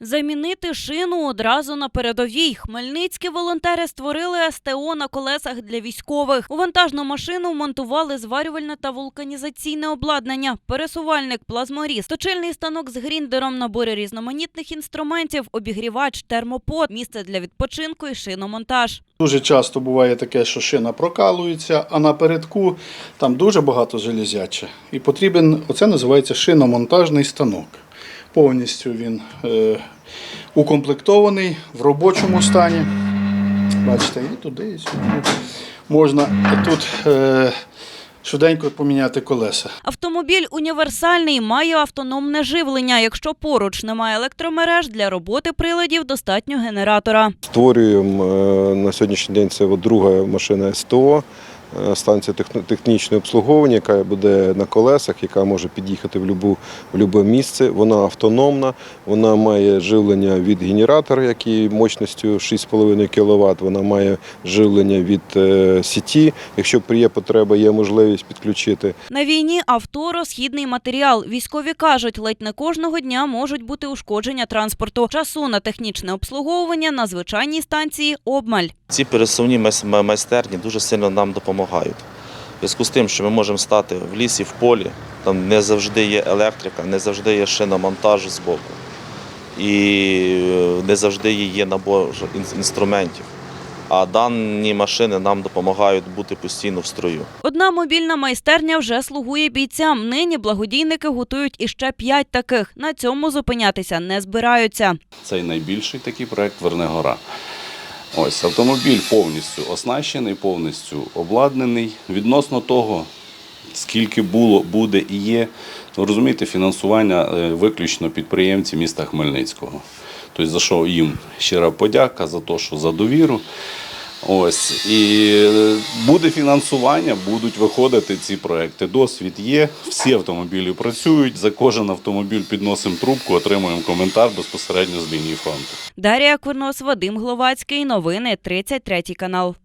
Замінити шину одразу на передовій. Хмельницькі волонтери створили СТО на колесах для військових. У вантажну машину монтували зварювальне та вулканізаційне обладнання, пересувальник, плазморіз, точильний станок з гріндером, набори різноманітних інструментів, обігрівач, термопод, місце для відпочинку і шиномонтаж. Дуже часто буває таке, що шина прокалується, а напередку там дуже багато железяче. І потрібен, оце називається шиномонтажний станок. Повністю він е, укомплектований в робочому стані. Бачите, і туди, і сюди. Можна тут е, швиденько поміняти колеса. Автомобіль універсальний, має автономне живлення. Якщо поруч немає електромереж, для роботи приладів достатньо генератора. Створюємо е, на сьогоднішній день це друга машина СТО, станція техно- технічного обслуговування, яка буде на колесах, яка може під'їхати в любу в любе місце. Вона автономна, вона має живлення від генератора, який мощністю 6,5 кВт. Вона має живлення від е, сіті. Якщо є потреба, є можливість підключити. На війні авто розхідний матеріал. Військові кажуть, ледь не кожного дня можуть бути ушкодження транспорту. Часу на технічне обслуговування на звичайній станції обмаль. Ці пересувні майс- майстерні дуже сильно нам допомагають. В зв'язку з тим, що ми можемо стати в лісі, в полі, там не завжди є електрика, не завжди є шиномонтаж з боку. І е, не завжди є набор інструментів. А дані машини нам допомагають бути постійно в строю. Одна мобільна майстерня вже слугує бійцям. Нині благодійники готують іще п'ять таких. На цьому зупинятися не збираються. Цей найбільший такий проект Вернегора. Ось автомобіль повністю оснащений, повністю обладнаний. Відносно того, скільки було, буде і є, розумієте, фінансування е, виключно підприємці міста Хмельницького. Тобто, за що їм щира подяка, за те, що за довіру. Ось і е, буде фінансування, будуть виходити ці проекти. Досвід є, всі автомобілі працюють. За кожен автомобіль підносимо трубку, отримуємо коментар безпосередньо з лінії фронту. Дарія Курнос, Вадим Гловацький. Новини 33 канал.